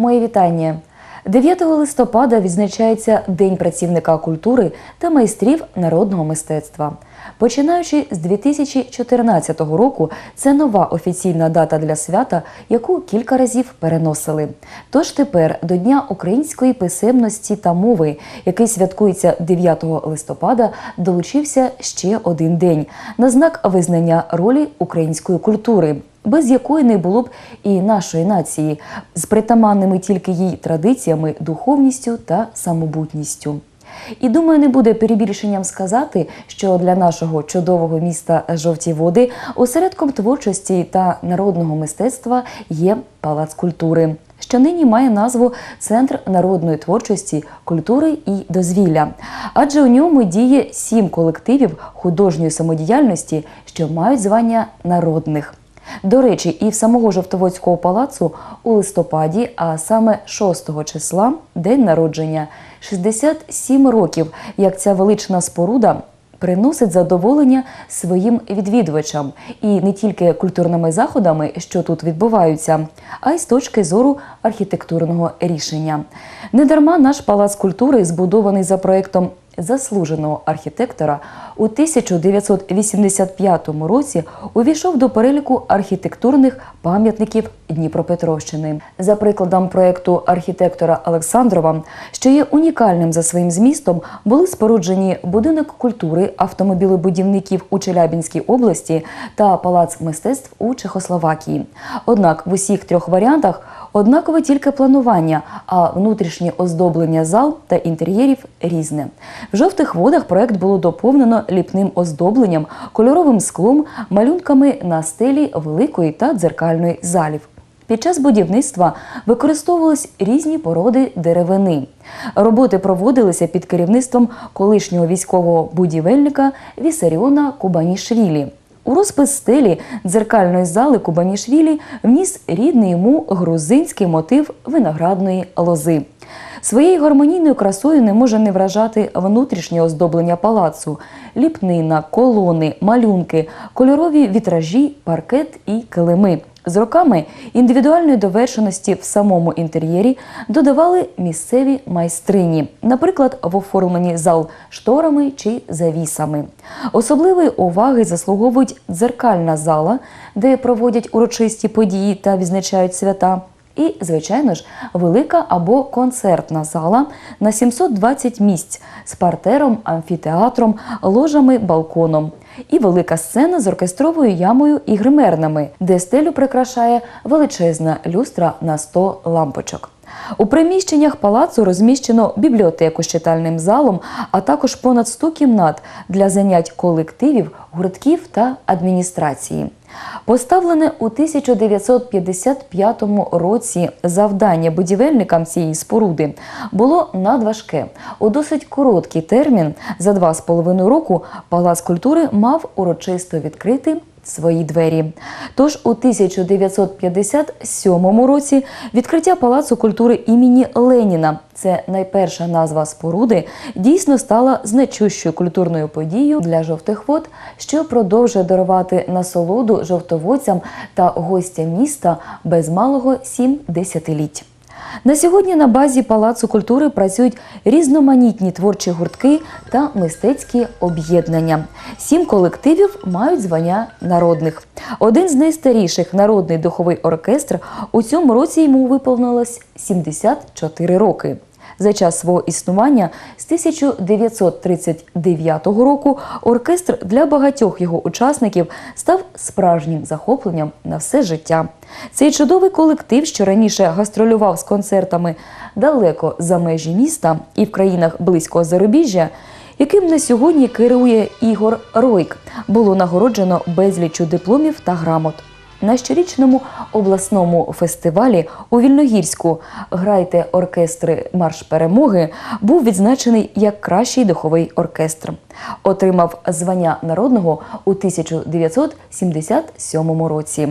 Моє вітання. 9 листопада відзначається День працівника культури та майстрів народного мистецтва. Починаючи з 2014 року, це нова офіційна дата для свята, яку кілька разів переносили. Тож тепер до Дня української писемності та мови, який святкується 9 листопада, долучився ще один день на знак визнання ролі української культури без якої не було б і нашої нації, з притаманними тільки їй традиціями, духовністю та самобутністю. І думаю, не буде перебільшенням сказати, що для нашого чудового міста жовті води осередком творчості та народного мистецтва є палац культури. Що нині має назву Центр народної творчості, культури і дозвілля, адже у ньому діє сім колективів художньої самодіяльності, що мають звання народних. До речі, і в самого Жовтоводського палацу у листопаді, а саме 6 числа, день народження, 67 років, як ця велична споруда. Приносить задоволення своїм відвідувачам і не тільки культурними заходами, що тут відбуваються, а й з точки зору архітектурного рішення. Недарма наш палац культури збудований за проектом заслуженого архітектора у 1985 році увійшов до переліку архітектурних пам'ятників Дніпропетровщини. За прикладом проекту архітектора Олександрова, що є унікальним за своїм змістом, були споруджені будинок культури автомобілебудівників у Челябінській області та палац мистецтв у Чехословакії. Однак в усіх трьох варіантах однакове тільки планування, а внутрішнє оздоблення зал та інтер'єрів різне. В жовтих водах проект було доповнено ліпним оздобленням, кольоровим склом, малюнками на стелі великої та дзеркальної залів. Під час будівництва використовувались різні породи деревини. Роботи проводилися під керівництвом колишнього військового будівельника Вісаріона Кубанішвілі. У розпис стелі дзеркальної зали Кубанішвілі вніс рідний йому грузинський мотив виноградної лози. Своєю гармонійною красою не може не вражати внутрішнє оздоблення палацу: ліпнина, колони, малюнки, кольорові вітражі, паркет і килими. З роками індивідуальної довершеності в самому інтер'єрі додавали місцеві майстрині, наприклад, в оформленні зал шторами чи завісами. Особливої уваги заслуговують дзеркальна зала, де проводять урочисті події та відзначають свята. І, звичайно ж, велика або концертна зала на 720 місць з партером, амфітеатром, ложами, балконом. І велика сцена з оркестровою ямою і гримернами, де стелю прикрашає величезна люстра на 100 лампочок. У приміщеннях палацу розміщено бібліотеку з читальним залом, а також понад 100 кімнат для занять колективів, гуртків та адміністрації. Поставлене у 1955 році завдання будівельникам цієї споруди було надважке. У досить короткий термін за два з половиною року палац культури мав урочисто відкрити свої двері. Тож у 1957 році відкриття Палацу культури імені Леніна, це найперша назва споруди, дійсно стала значущою культурною подією для жовтих вод, що продовжує дарувати насолоду жовтоводцям та гостям міста без малого сім десятиліть. На сьогодні на базі Палацу культури працюють різноманітні творчі гуртки та мистецькі об'єднання. Сім колективів мають звання народних. Один з найстаріших народний духовий оркестр у цьому році йому виповнилось 74 роки. За час свого існування з 1939 року оркестр для багатьох його учасників став справжнім захопленням на все життя. Цей чудовий колектив, що раніше гастролював з концертами далеко за межі міста і в країнах близького зарубіжжя, яким на сьогодні керує Ігор Ройк, було нагороджено безлічу дипломів та грамот. На щорічному обласному фестивалі у Вільногірську Грайте оркестри Марш перемоги був відзначений як кращий духовий оркестр. Отримав звання народного у 1977 році.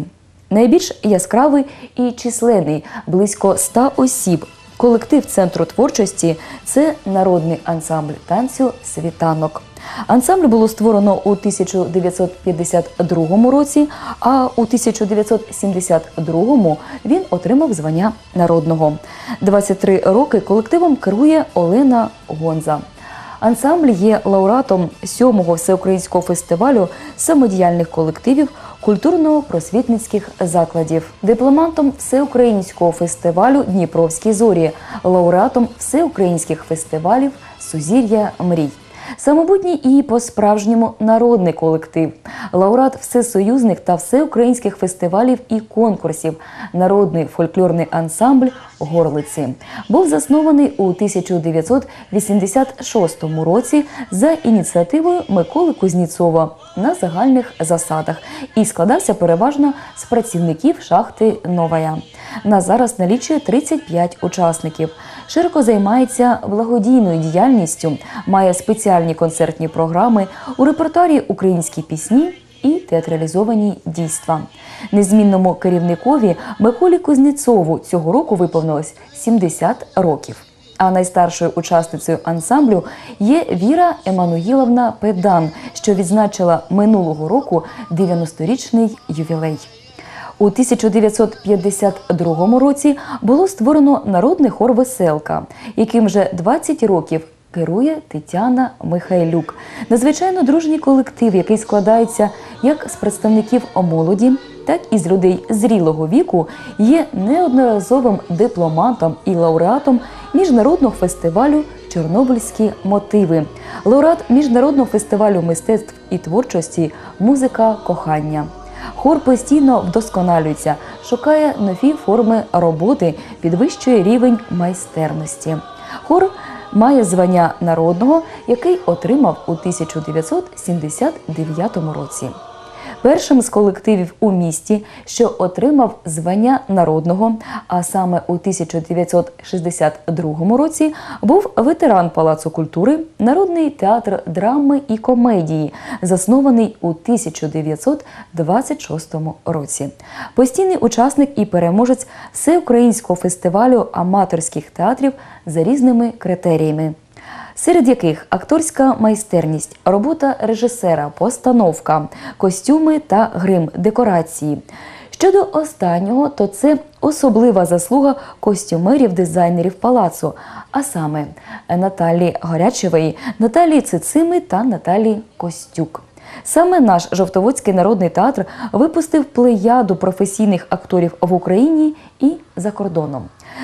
Найбільш яскравий і численний близько 100 осіб. Колектив центру творчості це народний ансамбль танцю Світанок. Ансамбль було створено у 1952 році, а у 1972 він отримав звання народного. 23 роки колективом керує Олена Гонза. Ансамбль є лауреатом сьомого всеукраїнського фестивалю самодіяльних колективів культурно-просвітницьких закладів, дипломантом всеукраїнського фестивалю Дніпровські зорі, лауреатом всеукраїнських фестивалів Сузір'я мрій. Самобутній і по-справжньому народний колектив, лауреат всесоюзних та всеукраїнських фестивалів і конкурсів, народний фольклорний ансамбль Горлиці був заснований у 1986 році за ініціативою Миколи Кузніцова на загальних засадах і складався переважно з працівників шахти Новая. На зараз налічує 35 учасників. Широко займається благодійною діяльністю, має спеціальні концертні програми у репертуарі українські пісні і театралізовані дійства. Незмінному керівникові Миколі Кузнєцову цього року виповнилось 70 років. А найстаршою учасницею ансамблю є Віра Еммануїловна Педан, що відзначила минулого року 90-річний ювілей. У 1952 році було створено народний хор Веселка, яким вже 20 років керує Тетяна Михайлюк. Надзвичайно дружній колектив, який складається як з представників молоді, так і з людей зрілого віку, є неодноразовим дипломантом і лауреатом міжнародного фестивалю Чорнобильські мотиви, лауреат міжнародного фестивалю мистецтв і творчості Музика кохання. Хор постійно вдосконалюється, шукає нові форми роботи, підвищує рівень майстерності. Хор має звання народного, який отримав у 1979 році. Першим з колективів у місті, що отримав звання народного, а саме у 1962 році, був ветеран Палацу культури, Народний театр драми і комедії, заснований у 1926 році. Постійний учасник і переможець всеукраїнського фестивалю аматорських театрів за різними критеріями серед яких акторська майстерність, робота режисера, постановка, костюми та грим, декорації. Щодо останнього, то це особлива заслуга костюмерів дизайнерів палацу, а саме Наталі Горячевої, Наталії Цицими та Наталії Костюк. Саме наш Жовтоводський народний театр випустив плеяду професійних акторів в Україні і за кордоном.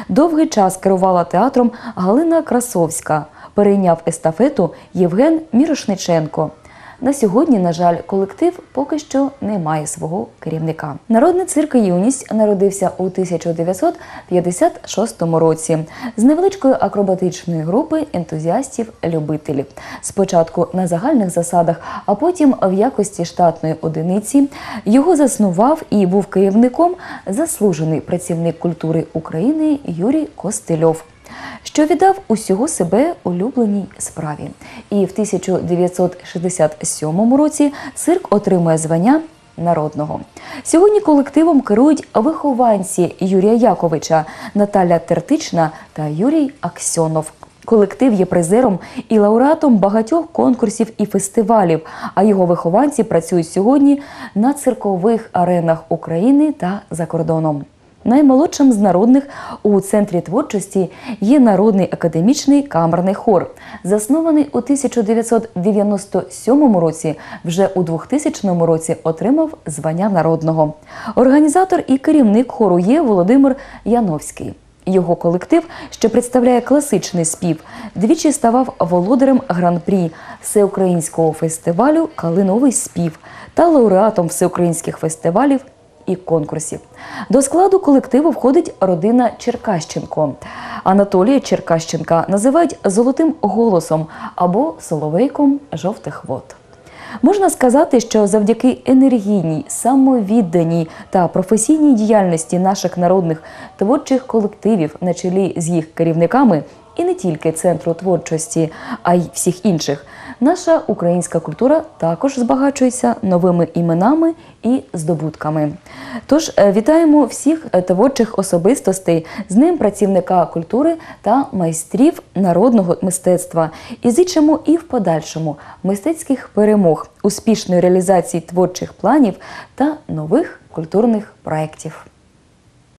Довгий час керувала театром Галина Красовська, перейняв естафету Євген Мірошниченко. На сьогодні, на жаль, колектив поки що не має свого керівника. Народний цирк Юність народився у 1956 році з невеличкої акробатичної групи ентузіастів-любителів. Спочатку на загальних засадах, а потім в якості штатної одиниці його заснував і був керівником заслужений працівник культури України Юрій Костельов що віддав усього себе улюбленій справі. І в 1967 році цирк отримує звання народного. Сьогодні колективом керують вихованці Юрія Яковича, Наталя Тертична та Юрій Аксьонов. Колектив є призером і лауреатом багатьох конкурсів і фестивалів, а його вихованці працюють сьогодні на циркових аренах України та за кордоном. Наймолодшим з народних у центрі творчості є народний академічний камерний хор, заснований у 1997 році. Вже у 2000 році отримав звання народного. Організатор і керівник хору є Володимир Яновський. Його колектив, що представляє класичний спів, двічі ставав володарем гран-прі всеукраїнського фестивалю Калиновий спів та лауреатом всеукраїнських фестивалів і конкурсів. До складу колективу входить родина Черкащенко. Анатолія Черкащенка називають золотим голосом або соловейком жовтих вод. Можна сказати, що завдяки енергійній, самовідданій та професійній діяльності наших народних творчих колективів на чолі з їх керівниками і не тільки центру творчості, а й всіх інших. Наша українська культура також збагачується новими іменами і здобутками. Тож е, вітаємо всіх е, творчих особистостей з ним працівника культури та майстрів народного мистецтва і зичимо і в подальшому мистецьких перемог, успішної реалізації творчих планів та нових культурних проєктів.